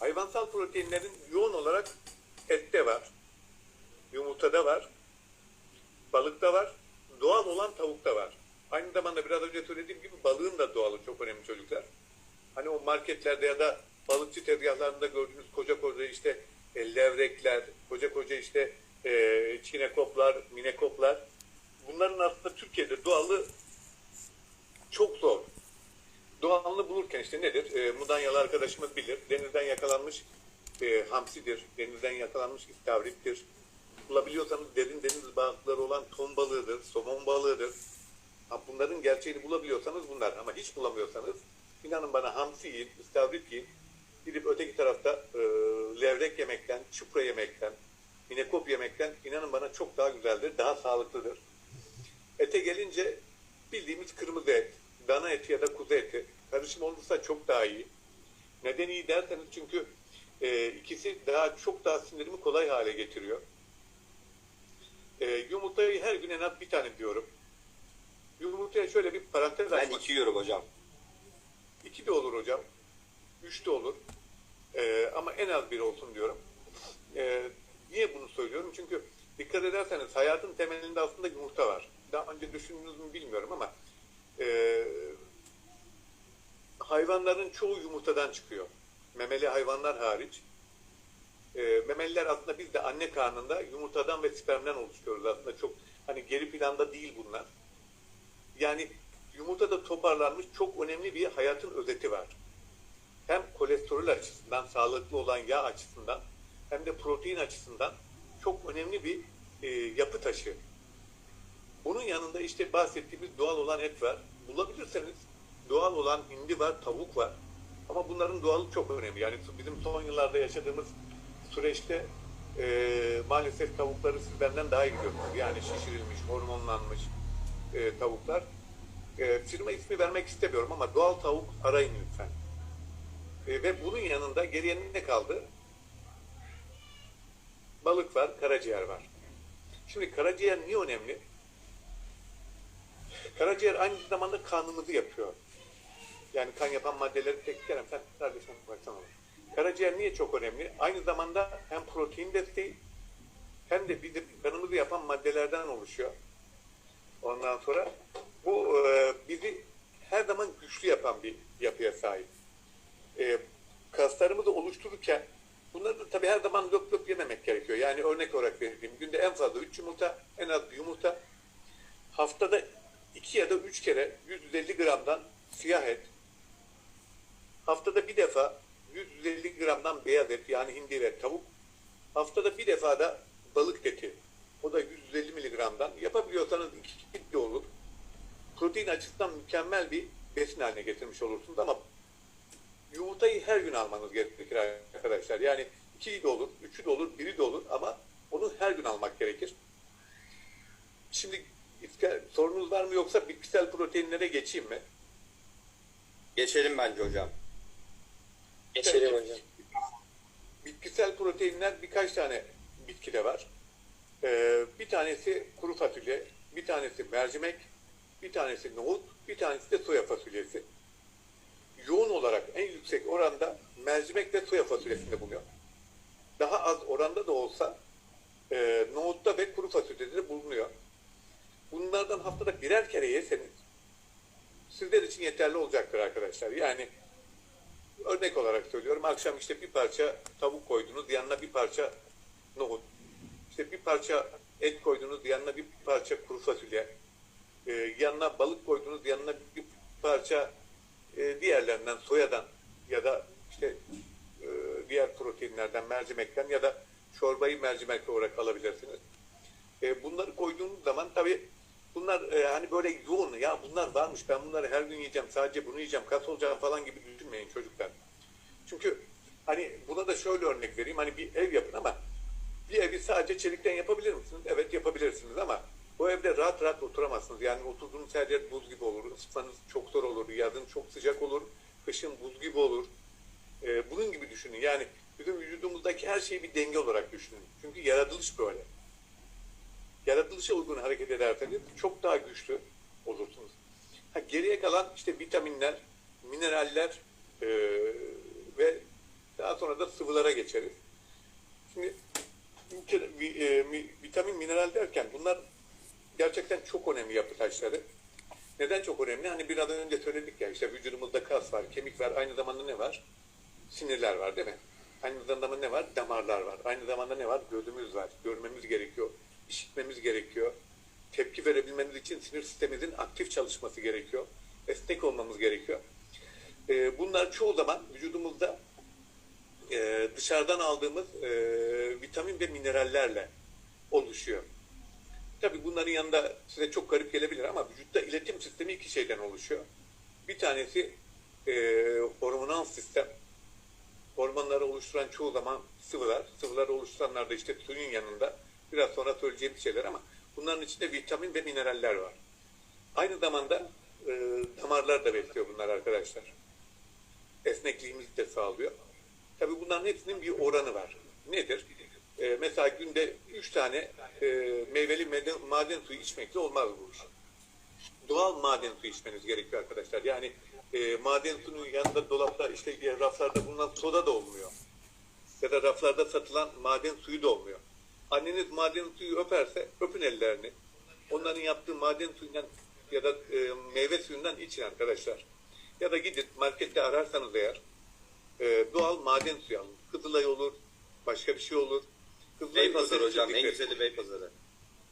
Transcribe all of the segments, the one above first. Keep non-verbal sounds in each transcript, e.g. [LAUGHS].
Hayvansal proteinlerin yoğun olarak ette var, yumurtada var, balıkta var, doğal olan tavukta var. Aynı zamanda biraz önce söylediğim gibi balığın da doğalı çok önemli çocuklar. Hani o marketlerde ya da balıkçı tezgahlarında gördüğünüz koca koca işte e, levrekler, koca koca işte e, çinekoplar, minekoplar. Bunların aslında Türkiye'de doğalı çok zor. Doğalını bulurken işte nedir? E, Mudanyalı arkadaşımız bilir. Denizden yakalanmış e, hamsidir, denizden yakalanmış istavrittir. Bulabiliyorsanız derin deniz balıkları olan ton balığıdır, somon balığıdır. Ha, bunların gerçeğini bulabiliyorsanız bunlar ama hiç bulamıyorsanız inanın bana hamsi yiyin, istavrit yiyin. Gidip öteki tarafta e, levrek yemekten, çupra yemekten, minekop yemekten inanın bana çok daha güzeldir, daha sağlıklıdır. Ete gelince bildiğimiz kırmızı et, dana eti ya da kuzu eti. Karışım olursa çok daha iyi. Neden iyi derseniz çünkü e, ikisi daha çok daha sindirimi kolay hale getiriyor. E, yumurtayı her gün en az bir tane diyorum. Yumurtaya şöyle bir parantez Ben açmak. iki yiyorum hocam. İki de olur hocam. Üç de olur. E, ama en az bir olsun diyorum. E, niye bunu söylüyorum? Çünkü dikkat ederseniz hayatın temelinde aslında yumurta var. Daha önce düşündünüz mü bilmiyorum ama e, hayvanların çoğu yumurtadan çıkıyor. Memeli hayvanlar hariç. E, memeliler aslında biz de anne karnında yumurtadan ve spermden oluşuyoruz aslında çok hani geri planda değil bunlar. Yani yumurtada toparlanmış çok önemli bir hayatın özeti var. Hem kolesterol açısından, sağlıklı olan yağ açısından hem de protein açısından çok önemli bir e, yapı taşı. Bunun yanında işte bahsettiğimiz doğal olan et var. Bulabilirseniz doğal olan hindi var, tavuk var. Ama bunların doğalı çok önemli. Yani bizim son yıllarda yaşadığımız süreçte e, maalesef tavukları siz benden daha iyi biliyorsunuz. Yani şişirilmiş, hormonlanmış e, tavuklar. E, firma ismi vermek istemiyorum ama doğal tavuk arayın lütfen. E, ve bunun yanında geriye ne kaldı? Balık var, karaciğer var. Şimdi karaciğer niye önemli? Karaciğer aynı zamanda kanımızı yapıyor. Yani kan yapan maddeleri tek Kerem sen kardeşim baksana. Karaciğer niye çok önemli? Aynı zamanda hem protein desteği hem de bizim kanımızı yapan maddelerden oluşuyor. Ondan sonra bu e, bizi her zaman güçlü yapan bir yapıya sahip. E, kaslarımızı oluştururken bunları da tabii her zaman löp löp yememek gerekiyor. Yani örnek olarak vereyim. Günde en fazla 3 yumurta, en az bir yumurta. Haftada 2 ya da 3 kere 150 gramdan siyah et. Haftada bir defa 150 gramdan beyaz et yani hindi ve tavuk. Haftada bir defa da balık eti. O da 150 miligramdan. Yapabiliyorsanız iki de olur. Protein açısından mükemmel bir besin haline getirmiş olursunuz ama yumurtayı her gün almanız gerekir arkadaşlar. Yani iki de olur, üçü de olur, biri de olur ama onu her gün almak gerekir. Şimdi sorunuz var mı yoksa bitkisel proteinlere geçeyim mi? Geçelim bence hocam. Geçelim hocam. Bitkisel proteinler birkaç tane bitkide var. Ee, bir tanesi kuru fasulye, bir tanesi mercimek, bir tanesi nohut, bir tanesi de soya fasulyesi. Yoğun olarak en yüksek oranda mercimek ve soya fasulyesinde bulunuyor. Daha az oranda da olsa e, nohutta ve kuru fasulyede de bulunuyor. Bunlardan haftada birer kere yeseniz sizler için yeterli olacaktır arkadaşlar. Yani örnek olarak söylüyorum. Akşam işte bir parça tavuk koydunuz, yanına bir parça nohut. İşte bir parça et koydunuz, yanına bir parça kuru fasulye. Ee, yanına balık koydunuz, yanına bir parça e, diğerlerinden, soyadan ya da işte e, diğer proteinlerden, mercimekten ya da çorbayı mercimek olarak alabilirsiniz. E, bunları koyduğunuz zaman tabii bunlar e, hani böyle yoğun ya bunlar varmış ben bunları her gün yiyeceğim sadece bunu yiyeceğim kas olacağım falan gibi düşünmeyin çocuklar. Çünkü hani buna da şöyle örnek vereyim hani bir ev yapın ama bir evi sadece çelikten yapabilir misiniz? Evet yapabilirsiniz ama o evde rahat rahat oturamazsınız. Yani oturduğunuz her yer buz gibi olur. Isıtmanız çok zor olur. Yazın çok sıcak olur. Kışın buz gibi olur. E, bunun gibi düşünün. Yani bizim vücudumuzdaki her şeyi bir denge olarak düşünün. Çünkü yaratılış böyle yaratılışa uygun hareket ederseniz çok daha güçlü olursunuz. Ha, geriye kalan işte vitaminler, mineraller e, ve daha sonra da sıvılara geçeriz. Şimdi bir- bir- e, mi- vitamin, mineral derken bunlar gerçekten çok önemli yapı taşları. Neden çok önemli? Hani biraz önce söyledik ya işte vücudumuzda kas var, kemik var, aynı zamanda ne var? Sinirler var değil mi? Aynı zamanda ne var? Damarlar var. Aynı zamanda ne var? Gözümüz var. Görmemiz gerekiyor. İşitmemiz gerekiyor. Tepki verebilmemiz için sinir sistemimizin aktif çalışması gerekiyor. Esnek olmamız gerekiyor. Ee, bunlar çoğu zaman vücudumuzda e, dışarıdan aldığımız e, vitamin ve minerallerle oluşuyor. Tabii bunların yanında size çok garip gelebilir ama vücutta iletim sistemi iki şeyden oluşuyor. Bir tanesi e, hormonal sistem. Hormonları oluşturan çoğu zaman sıvılar. Sıvıları oluşturanlar da işte suyun yanında. Biraz sonra söyleyeceğim şeyler ama bunların içinde vitamin ve mineraller var. Aynı zamanda e, damarlar da besliyor bunlar arkadaşlar. Esnekliğimizi de sağlıyor. Tabii bunların hepsinin bir oranı var. Nedir? E, mesela günde 3 tane e, meyveli maden, maden suyu içmekle olmaz bu iş. Doğal maden suyu içmeniz gerekiyor arkadaşlar. Yani e, maden suyunun yanında dolapta işte raflarda bulunan soda da olmuyor. Ya da raflarda satılan maden suyu da olmuyor. Anneniz maden suyu öperse öpün ellerini. Onların yaptığı maden suyundan ya da e, meyve suyundan için arkadaşlar. Ya da gidin markette ararsanız eğer e, doğal maden suyu alın. Kızılay olur, başka bir şey olur. Kızılay'ın Beypazarı hocam. En dikkat- güzeli Beypazarı.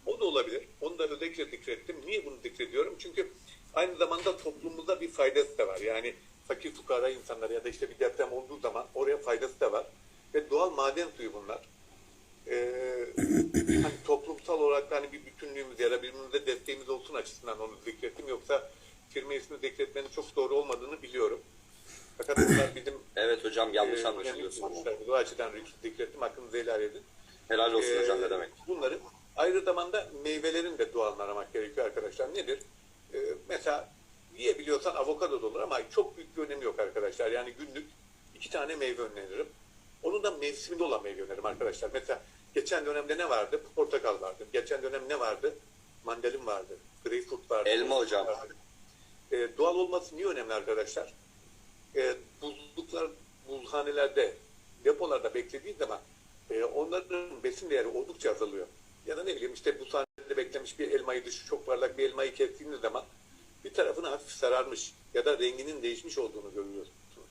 o da olabilir. Onu da özellikle zikrettim. Niye bunu zikrediyorum? Çünkü aynı zamanda toplumumuzda bir faydası da var. Yani fakir fukara insanlar ya da işte bir deprem olduğu zaman oraya faydası da var. Ve doğal maden suyu bunlar. Ee, [CLEARS THROAT] hani toplumsal olarak da hani bir bütünlüğümüz ya da birbirimize desteğimiz olsun açısından onu zikrettim. Yoksa firma ismi zikretmenin çok doğru olmadığını biliyorum. Fakat bunlar bizim [CLEARS THROAT] Evet hocam yanlış e, anlaşılıyorsunuz. O açıdan zikrettim. Hakkınızı helal edin. Helal olsun Ee, hocam ne demek. Bunları ayrı zamanda meyvelerin de doğalını aramak gerekiyor arkadaşlar. Nedir? Ee, mesela yiyebiliyorsan avokado da olur ama çok büyük bir önemi yok arkadaşlar. Yani günlük iki tane meyve öneririm. Onun da mevsiminde olan meyve öneririm arkadaşlar. Mesela geçen dönemde ne vardı? Portakal vardı. Geçen dönem ne vardı? Mandalin vardı. Greyfurt vardı. Elma hocam. Vardı. Ee, doğal olması niye önemli arkadaşlar? e, buzluklar, buzhanelerde, depolarda beklediği zaman e, onların besin değeri oldukça azalıyor. Ya da ne bileyim işte buzhanede beklemiş bir elmayı dışı çok parlak bir elmayı kestiğiniz zaman bir tarafını hafif sararmış ya da renginin değişmiş olduğunu görüyorsunuz.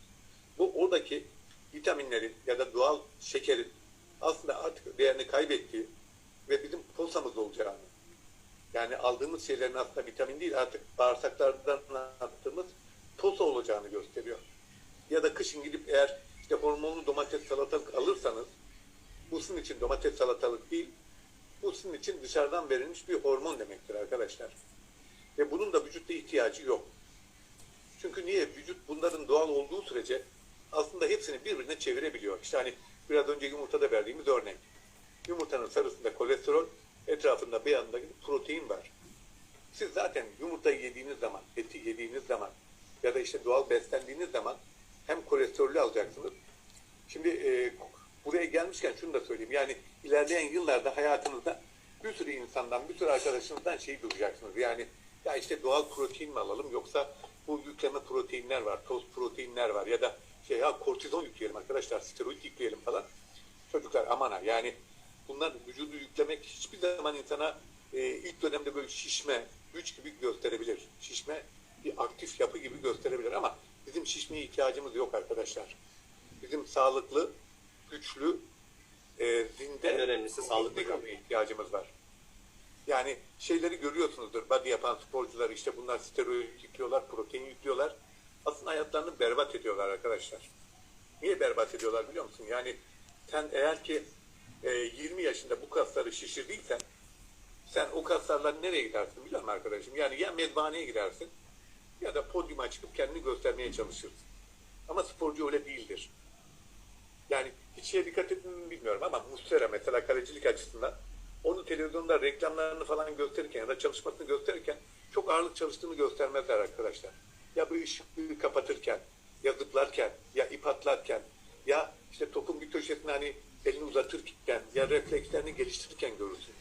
Bu oradaki vitaminlerin ya da doğal şekerin aslında artık değerini kaybettiği ve bizim posamız olacağını yani aldığımız şeylerin aslında vitamin değil artık bağırsaklardan attığımız posa olacağını gösteriyor. Ya da kışın gidip eğer işte hormonlu domates salatalık alırsanız bu sizin için domates salatalık değil, bu sizin için dışarıdan verilmiş bir hormon demektir arkadaşlar. Ve bunun da vücutta ihtiyacı yok. Çünkü niye? Vücut bunların doğal olduğu sürece aslında hepsini birbirine çevirebiliyor. İşte hani biraz önce yumurtada verdiğimiz örnek. Yumurtanın sarısında kolesterol, etrafında beyazında protein var. Siz zaten yumurtayı yediğiniz zaman, eti yediğiniz zaman ya da işte doğal beslendiğiniz zaman hem kolesterolü alacaksınız. Şimdi e, buraya gelmişken şunu da söyleyeyim. Yani ilerleyen yıllarda hayatınızda bir sürü insandan, bir sürü arkadaşınızdan şeyi duyacaksınız. Yani ya işte doğal protein mi alalım yoksa bu yükleme proteinler var, toz proteinler var ya da şey ya kortizon yükleyelim arkadaşlar, steroid yükleyelim falan. Çocuklar aman ha yani bunlar vücudu yüklemek hiçbir zaman insana e, ilk dönemde böyle şişme, güç gibi gösterebilir. Şişme bir aktif yapı gibi gösterebilir ama bizim şişmeye ihtiyacımız yok arkadaşlar. Bizim sağlıklı, güçlü, e, zinde En önemlisi sağlıklı bir ihtiyacımız var. Yani şeyleri görüyorsunuzdur. Body yapan sporcular işte bunlar steroid yüklüyorlar, protein yüklüyorlar. Aslında hayatlarını berbat ediyorlar arkadaşlar. Niye berbat ediyorlar biliyor musun? Yani sen eğer ki e, 20 yaşında bu kasları şişirdiysen sen o kaslarla nereye gidersin biliyor musun arkadaşım? Yani ya mezbaneye gidersin ya da podyuma çıkıp kendini göstermeye çalışırsın. Ama sporcu öyle değildir. Yani hiç şeye dikkat mi bilmiyorum ama Muslera mesela kalecilik açısından onu televizyonda reklamlarını falan gösterirken ya da çalışmasını gösterirken çok ağırlık çalıştığını göstermezler arkadaşlar. Ya bu ışığı kapatırken, ya zıplarken, ya ip atlarken, ya işte topun bir köşesine hani elini uzatırken, ya reflekslerini geliştirirken görürsünüz.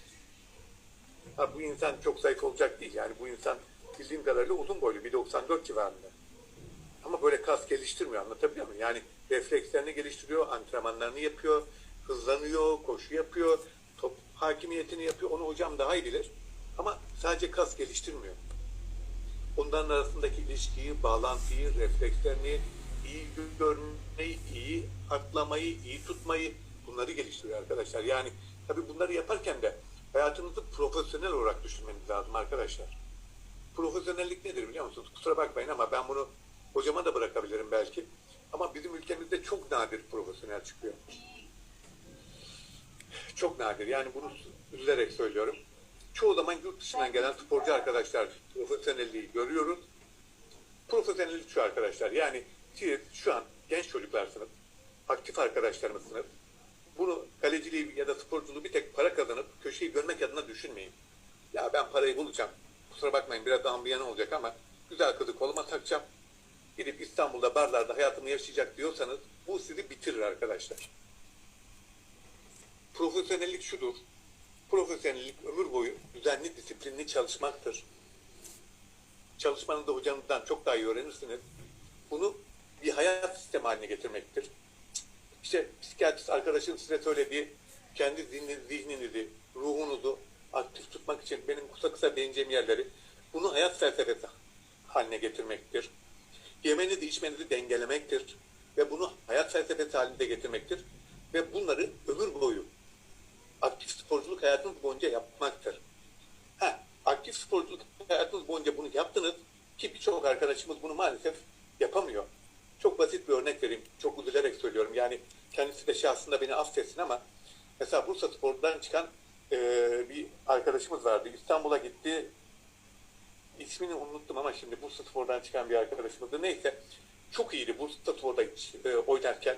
Ha, bu insan çok zayıf olacak değil. Yani bu insan bildiğim kadarıyla uzun boylu, 1.94 civarında. Ama böyle kas geliştirmiyor anlatabiliyor muyum? Yani reflekslerini geliştiriyor, antrenmanlarını yapıyor, hızlanıyor, koşu yapıyor, top hakimiyetini yapıyor. Onu hocam daha iyi bilir. Ama sadece kas geliştirmiyor. Onların arasındaki ilişkiyi, bağlantıyı, reflekslerini, iyi görmeyi, iyi atlamayı, iyi tutmayı bunları geliştiriyor arkadaşlar. Yani tabii bunları yaparken de hayatınızı profesyonel olarak düşünmeniz lazım arkadaşlar. Profesyonellik nedir biliyor musunuz? Kusura bakmayın ama ben bunu hocama da bırakabilirim belki. Ama bizim ülkemizde çok nadir profesyonel çıkıyor. Çok nadir. Yani bunu üzülerek söylüyorum. Çoğu zaman yurt dışından gelen sporcu arkadaşlar profesyonelliği görüyoruz. Profesyonellik şu arkadaşlar. Yani siz şu an genç çocuklarsınız. Aktif arkadaşlarımızsınız. Bunu kaleciliği ya da sporculuğu bir tek para kazanıp köşeyi görmek adına düşünmeyin. Ya ben parayı bulacağım. Kusura bakmayın biraz ambiyan olacak ama güzel kızı koluma takacağım. Gidip İstanbul'da barlarda hayatımı yaşayacak diyorsanız bu sizi bitirir arkadaşlar. Profesyonellik şudur. Profesyonellik ömür boyu düzenli disiplinli çalışmaktır. Çalışmanı da hocanızdan çok daha iyi öğrenirsiniz. Bunu bir hayat sistemi haline getirmektir. İşte psikiyatrist arkadaşın size söylediği kendi zihninizi, zihninizi, ruhunuzu aktif tutmak için benim kısa kısa değineceğim yerleri bunu hayat felsefesi haline getirmektir. Yemenizi, içmenizi dengelemektir. Ve bunu hayat felsefesi halinde getirmektir. Ve bunları ömür boyu aktif sporculuk hayatınız boyunca yapmaktır. Ha, aktif sporculuk hayatınız boyunca bunu yaptınız ki birçok arkadaşımız bunu maalesef yapamıyor. Çok basit bir örnek vereyim. Çok üzülerek söylüyorum. Yani kendisi de şahsında beni affetsin ama mesela Bursa Spor'dan çıkan e, bir arkadaşımız vardı. İstanbul'a gitti. İsmini unuttum ama şimdi Bursa Spor'dan çıkan bir arkadaşımızdı. Neyse çok iyiydi Bursa Spor'da e, oynarken.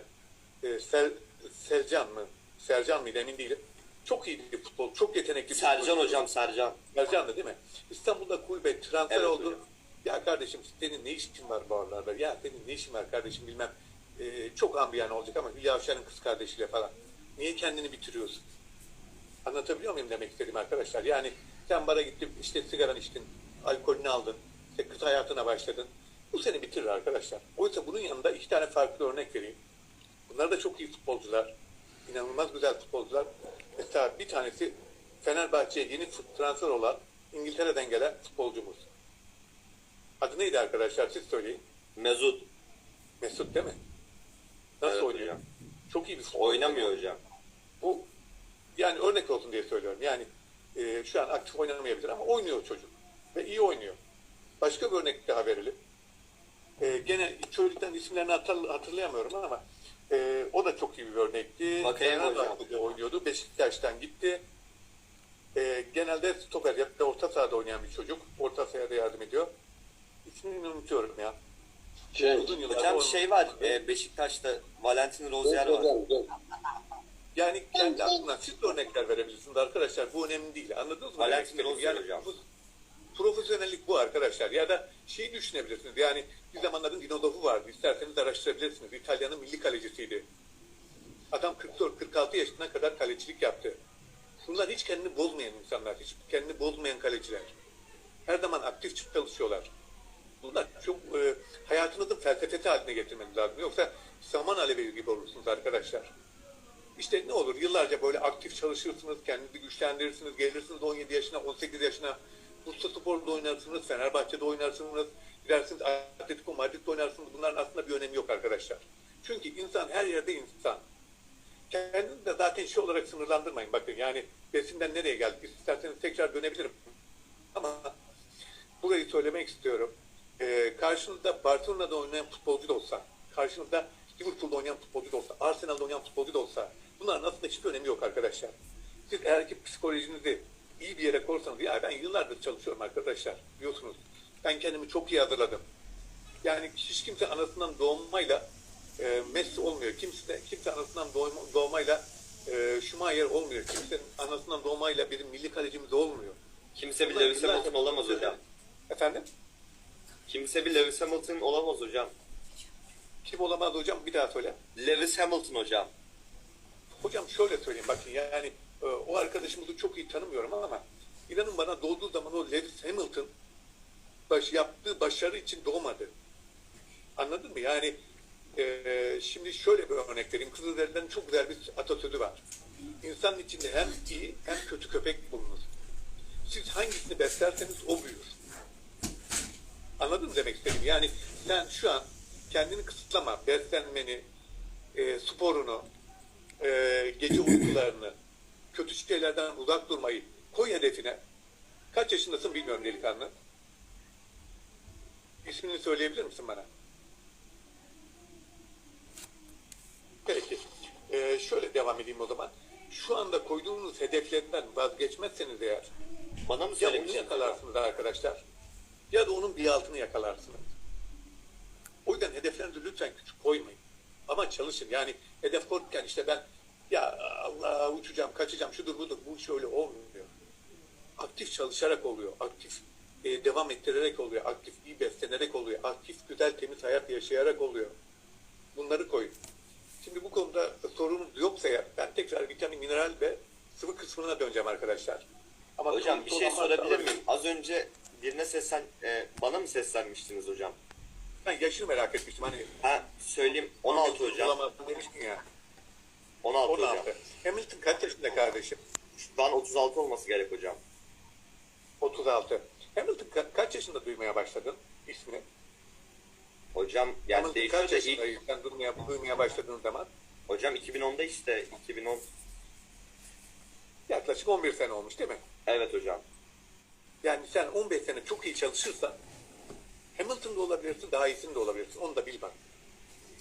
E, Sel, Selcan mı? Sercan mıydı emin değilim. Çok iyiydi futbol. Çok yetenekli. bir Sercan futbolcu. hocam Sercan. Sercan'dı değil mi? İstanbul'da kulübe transfer Evet oldu. hocam. Ya kardeşim senin ne işin var bu aralarda? Ya senin ne işin var kardeşim bilmem. Ee, çok ambiyan olacak ama Hülya Avşar'ın kız kardeşiyle falan. Niye kendini bitiriyorsun? Anlatabiliyor muyum demek istediğim arkadaşlar? Yani sen bara gittin işte sigaranı içtin, alkolünü aldın, işte kız hayatına başladın. Bu seni bitirir arkadaşlar. Oysa bunun yanında iki tane farklı örnek vereyim. Bunlar da çok iyi futbolcular. İnanılmaz güzel futbolcular. Mesela bir tanesi Fenerbahçe'ye yeni transfer olan İngiltere'den gelen futbolcumuz. Adı neydi arkadaşlar siz söyleyin. Mesut Mesut değil mi? Nasıl Evet oynuyor? hocam. Çok iyi bir futbolcu. oynamıyor hocam. Bu yani örnek olsun diye söylüyorum. Yani e, şu an aktif oynamayabilir ama oynuyor çocuk. Ve iyi oynuyor. Başka bir örnek daha verelim. E, gene çocukların isimlerini hatırl- hatırlayamıyorum ama e, o da çok iyi bir örnekti. Fenerbahçe'de oynuyordu. Beşiktaş'tan gitti. E, genelde stoper ya da orta sahada oynayan bir çocuk. Orta sahada yardım ediyor. İsmini unutuyorum ya. Yıllar Hocam oynadı. şey var e, Beşiktaş'ta Valentin Rozier var. Yani kendi aklına siz de örnekler verebilirsiniz arkadaşlar. Bu önemli değil. Anladınız mı? Valentin? Rozier hocam. bu- profesyonellik bu arkadaşlar. Ya da şeyi düşünebilirsiniz. Yani bir zamanların Dinodov'u vardı. İsterseniz araştırabilirsiniz. İtalya'nın milli kalecisiydi. Adam 44-46 yaşına kadar kalecilik yaptı. Bunlar hiç kendini bozmayan insanlar. Hiç kendini bozmayan kaleciler. Her zaman aktif çalışıyorlar. Bunlar çok e, hayatınızın felsefesi haline getirmeniz lazım. Yoksa saman alevi gibi olursunuz arkadaşlar. İşte ne olur yıllarca böyle aktif çalışırsınız, kendinizi güçlendirirsiniz, gelirsiniz 17 yaşına, 18 yaşına, Bursa Spor'da oynarsınız, Fenerbahçe'de oynarsınız, gidersiniz Atletico Madrid'de oynarsınız. Bunların aslında bir önemi yok arkadaşlar. Çünkü insan her yerde insan. Kendinizi de zaten şey olarak sınırlandırmayın. Bakın yani besinden nereye geldik? İsterseniz tekrar dönebilirim. Ama burayı söylemek istiyorum. Ee, karşınızda Barcelona'da oynayan futbolcu da olsa, karşınızda Liverpool'da oynayan futbolcu da olsa, Arsenal'da oynayan futbolcu da olsa bunların aslında hiçbir önemi yok arkadaşlar. Siz eğer ki psikolojinizi iyi bir yere korsanız, ya ben yıllardır çalışıyorum arkadaşlar biliyorsunuz. Ben kendimi çok iyi hazırladım. Yani hiç kimse anasından doğmayla e, Messi olmuyor. Kimse, kimse anasından doğma, doğmayla e, Schumacher olmuyor. Kimsenin anasından doğmayla bir milli kalecimiz olmuyor. Kimse bir Lewis Hamilton olamaz hocam. Efendim? Kimse bir Lewis Hamilton olamaz hocam. Kim olamaz hocam? Bir daha söyle. Lewis Hamilton hocam. Hocam şöyle söyleyeyim bakın yani e, o arkadaşımızı çok iyi tanımıyorum ama inanın bana doğduğu zaman o Lewis Hamilton baş, yaptığı başarı için doğmadı. Anladın mı? Yani e, şimdi şöyle bir örnek vereyim. Kızılderililerin çok güzel bir atasözü var. İnsanın içinde hem iyi hem kötü köpek bulunur. Siz hangisini beslerseniz o büyür. Anladın mı demek istediğim? Yani sen şu an kendini kısıtlama, beslenmeni, e, sporunu, e, gece uykularını, kötü şeylerden uzak durmayı koy hedefine. Kaç yaşındasın bilmiyorum delikanlı. İsmini söyleyebilir misin bana? Peki. Ee, şöyle devam edeyim o zaman. Şu anda koyduğunuz hedeflerinden vazgeçmezseniz eğer Bana mı ya onu yakalarsınız arkadaşlar ya da onun bir altını yakalarsınız. O yüzden hedeflerinizi lütfen küçük koymayın. Ama çalışın. Yani hedef koyarken işte ben ya Allah uçacağım, kaçacağım, şudur budur. Bu iş öyle olmuyor. Aktif çalışarak oluyor. Aktif e, devam ettirerek oluyor. Aktif iyi beslenerek oluyor. Aktif güzel temiz hayat yaşayarak oluyor. Bunları koyun. Şimdi bu konuda sorunuz yoksa eğer ben tekrar vitamin, mineral ve sıvı kısmına döneceğim arkadaşlar. Ama Hocam bir şey sorabilir miyim? Az önce birine seslen, e, bana mı seslenmiştiniz hocam? Ben yaşını merak etmiştim. Hani Ha söyleyeyim 16 hocam. Demiştin ya. 16 hocam. 16. Hamilton kaç yaşında kardeşim? Şu an 36 olması gerek hocam. 36. Hamilton ka- kaç yaşında duymaya başladın ismini? Hocam yani Hamilton değişiyor kaç da ilk yaşında sen duymaya, duymaya başladığın zaman? hocam 2010'da işte 2010 Yaklaşık 11 sene olmuş değil mi? evet hocam. Yani sen 15 sene çok iyi çalışırsan Hamilton'da olabilirsin, daha iyisini de olabilirsin. Onu da bil bak.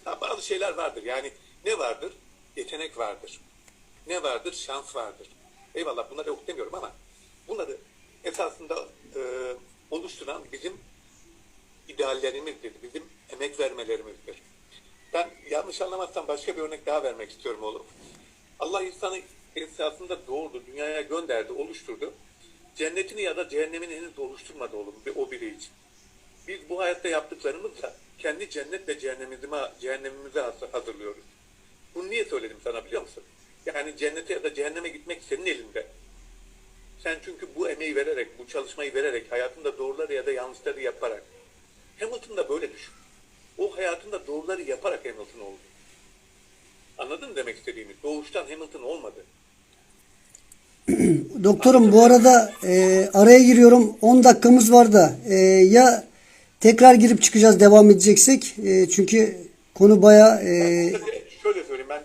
Ha, bazı şeyler vardır. Yani ne vardır? Yetenek vardır. Ne vardır? Şans vardır. Eyvallah bunları yok demiyorum ama bunları esasında e, oluşturan bizim ideallerimizdir. Bizim emek vermelerimizdir. Ben yanlış anlamazsam başka bir örnek daha vermek istiyorum oğlum. Allah insanı esasında doğurdu, dünyaya gönderdi, oluşturdu. Cennetini ya da cehennemini henüz oluşturmadı oğlum o biri için. Biz bu hayatta yaptıklarımızla kendi cennet ve cehennemimizi haz- hazırlıyoruz. Bunu niye söyledim sana biliyor musun? Yani cennete ya da cehenneme gitmek senin elinde. Sen çünkü bu emeği vererek, bu çalışmayı vererek, hayatında doğruları ya da yanlışları yaparak. Hamilton da böyle düşün. O hayatında doğruları yaparak Hamilton oldu. Anladın mı demek istediğimi? Doğuştan Hamilton olmadı. [CLEARS THROAT] Doktorum bu arada e, araya giriyorum. 10 dakikamız var da e, ya tekrar girip çıkacağız devam edeceksek E, çünkü konu baya e,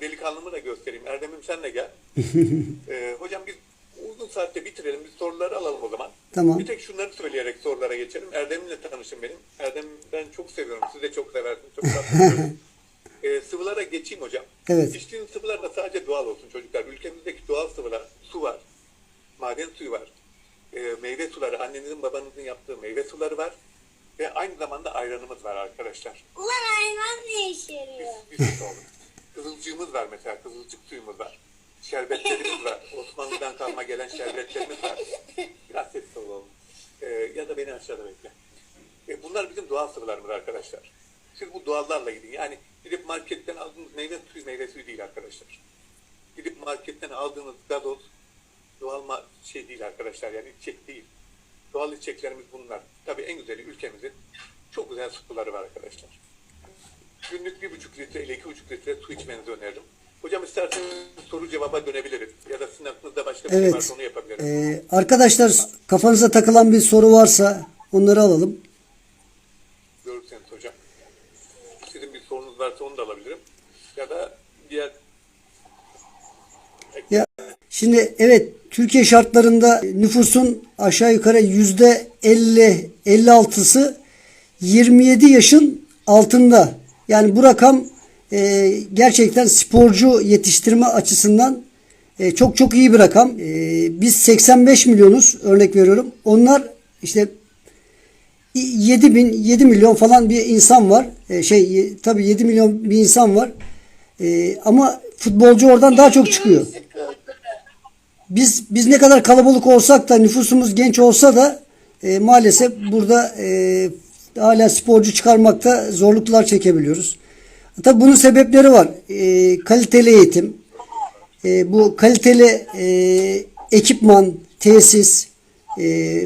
delikanlımı da göstereyim. Erdem'im sen de gel. [LAUGHS] Ee, hocam biz uzun saatte bitirelim. Biz soruları alalım o zaman. Tamam. Bir tek şunları söyleyerek sorulara geçelim. Erdem'le tanışın benim. Erdem ben çok seviyorum. Siz de çok seversiniz. Çok tatlı. [LAUGHS] ee, sıvılara geçeyim hocam. Evet. İçtiğiniz sıvılar da sadece doğal olsun çocuklar. Ülkemizdeki doğal sıvılar, su var. Maden suyu var. Ee, meyve suları, annenizin babanızın yaptığı meyve suları var. Ve aynı zamanda ayranımız var arkadaşlar. Ulan hayvan ne işe yarıyor? Bir sürü oldu. Kızılcığımız var mesela, kızılcık suyumuz var. Şerbetlerimiz var. [LAUGHS] Osmanlı'dan kalma gelen şerbetlerimiz var. Biraz sessiz olalım. Ee, ya da beni aşağıda bekle. Ee, bunlar bizim doğal sıvılarımız arkadaşlar. Siz bu doğallarla gidin. Yani gidip marketten aldığınız meyve suyu meyve suyu değil arkadaşlar. Gidip marketten aldığınız gazoz doğal şey değil arkadaşlar yani içecek değil. Doğal içeceklerimiz bunlar. Tabii en güzeli ülkemizin çok güzel suları var arkadaşlar günlük bir buçuk litre ile iki buçuk litre su içmenizi öneririm. Hocam isterseniz soru cevaba dönebiliriz. Ya da sizin aklınızda başka bir şey evet varsa onu yapabiliriz. e, arkadaşlar kafanıza takılan bir soru varsa onları alalım. Görürseniz hocam. Sizin bir sorunuz varsa onu da alabilirim. Ya da diğer Ya şimdi evet Türkiye şartlarında nüfusun aşağı yukarı yüzde 50 56'sı 27 yaşın altında. Yani bu rakam e, gerçekten sporcu yetiştirme açısından e, çok çok iyi bir rakam. E, biz 85 milyonuz örnek veriyorum. Onlar işte 7 bin 7 milyon falan bir insan var. E, şey tabii 7 milyon bir insan var. E, ama futbolcu oradan daha çok çıkıyor. Biz biz ne kadar kalabalık olsak da nüfusumuz genç olsa da e, maalesef burada e, hala sporcu çıkarmakta zorluklar çekebiliyoruz. Tabii bunun sebepleri var. E, kaliteli eğitim, e, bu kaliteli e, ekipman, tesis, e,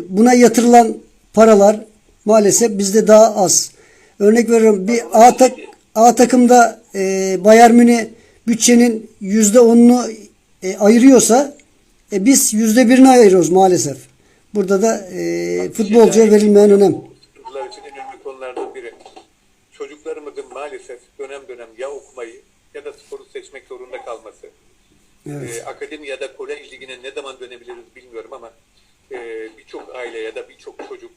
buna yatırılan paralar maalesef bizde daha az. Örnek veriyorum bir A, tak, A takımda e, Bayern Münih bütçenin yüzde onunu e, ayırıyorsa e, biz yüzde birini ayırıyoruz maalesef. Burada da e, futbolcuya verilmeyen önem. Bu sıkıntılar için en önemli konulardan biri. Çocuklarımızın maalesef dönem dönem ya okumayı ya da sporu seçmek zorunda kalması. Evet. Ee, akademi ya da kolej ligine ne zaman dönebiliriz bilmiyorum ama e, birçok aile ya da birçok çocuk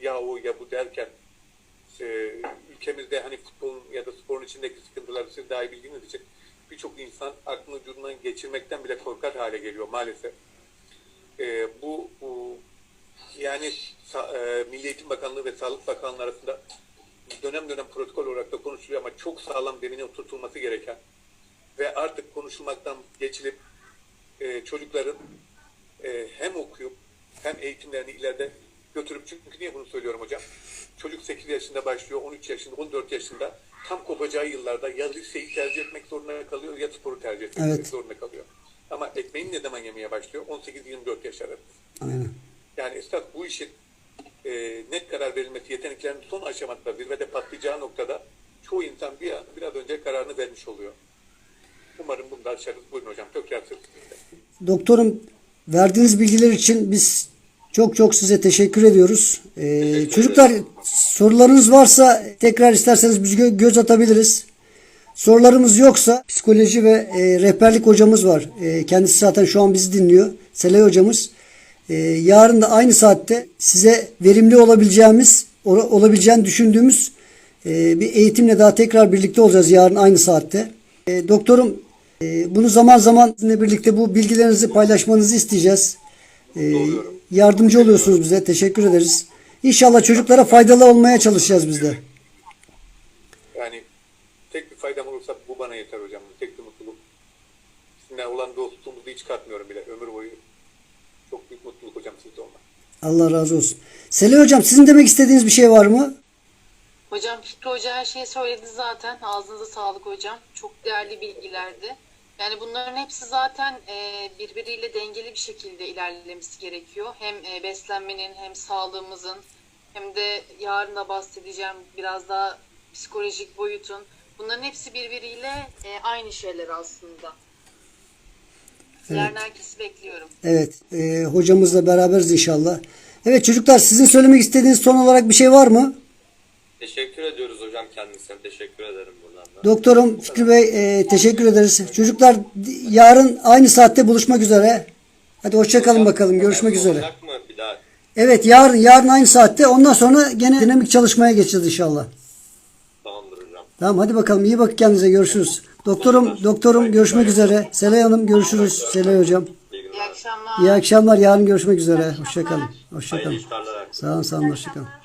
ya o ya bu derken e, ülkemizde hani futbolun ya da sporun içindeki sıkıntıları siz daha iyi bildiğiniz için birçok insan aklını ucundan geçirmekten bile korkar hale geliyor maalesef. E, bu, bu yani e, Milli Eğitim Bakanlığı ve Sağlık Bakanlığı arasında dönem dönem protokol olarak da konuşuluyor ama çok sağlam zemine oturtulması gereken ve artık konuşulmaktan geçilip e, çocukların e, hem okuyup hem eğitimlerini ileride götürüp çünkü niye bunu söylüyorum hocam? Çocuk 8 yaşında başlıyor, 13 yaşında, 14 yaşında tam kopacağı yıllarda ya liseyi tercih etmek zorunda kalıyor ya sporu tercih etmek Evet. zorunda kalıyor. Ama ekmeğini ne zaman yemeye başlıyor? 18-24 yaş arası. Aynen. Yani esas bu işin e, net karar verilmesi, yeteneklerin son aşamada zirvede patlayacağı noktada çoğu insan bir an, biraz önce kararını vermiş oluyor. Umarım bunu da aşarız. Buyurun hocam. Söz sizde. Doktorum verdiğiniz bilgiler için biz çok çok size teşekkür ediyoruz. Ee, çocuklar sorularınız varsa tekrar isterseniz biz gö- göz atabiliriz. Sorularımız yoksa psikoloji ve e, rehberlik hocamız var. E, kendisi zaten şu an bizi dinliyor. Selay hocamız. E, yarın da aynı saatte size verimli olabileceğimiz, ola- olabileceğini düşündüğümüz e, bir eğitimle daha tekrar birlikte olacağız yarın aynı saatte. E, doktorum e, bunu zaman zaman sizinle birlikte bu bilgilerinizi paylaşmanızı isteyeceğiz. E, yardımcı oluyorsunuz bize. Teşekkür ederiz. İnşallah çocuklara faydalı olmaya çalışacağız biz de. Yani tek bir faydam olursa bu bana yeter hocam. Tek bir mutluluk. Sizinle olan dostluğumuzu hiç katmıyorum bile. Ömür boyu çok büyük mutluluk hocam sizde olmak. Allah razı olsun. Selay hocam sizin demek istediğiniz bir şey var mı? Hocam Fikri Hoca her şeyi söyledi zaten. Ağzınıza sağlık hocam. Çok değerli bilgilerdi. Yani bunların hepsi zaten e, birbiriyle dengeli bir şekilde ilerlemesi gerekiyor. Hem e, beslenmenin hem sağlığımızın hem de yarın da bahsedeceğim biraz daha psikolojik boyutun. Bunların hepsi birbiriyle e, aynı şeyler aslında. Yarın herkesi bekliyorum. Evet. E, hocamızla beraberiz inşallah. Evet çocuklar sizin söylemek istediğiniz son olarak bir şey var mı? Teşekkür ediyoruz hocam kendisine. Teşekkür ederim buradan da. Doktorum Fikri Bey e, teşekkür ederiz. Çocuklar yarın aynı saatte buluşmak üzere. Hadi hoşçakalın bakalım. Görüşmek üzere. Olacak mı bir daha? Evet yarın yarın aynı saatte. Ondan sonra gene dinamik çalışmaya geçeceğiz inşallah. Tamamdır hocam. Tamam hadi bakalım. iyi bakın kendinize. Görüşürüz. Doktorum doktorum görüşmek üzere. Selay Hanım görüşürüz. Selay hocam. İyi akşamlar. İyi akşamlar. Yarın görüşmek üzere. Hoşçakalın. Hoşçakalın. Sağ olun, sağ olun. Hoşçakalın.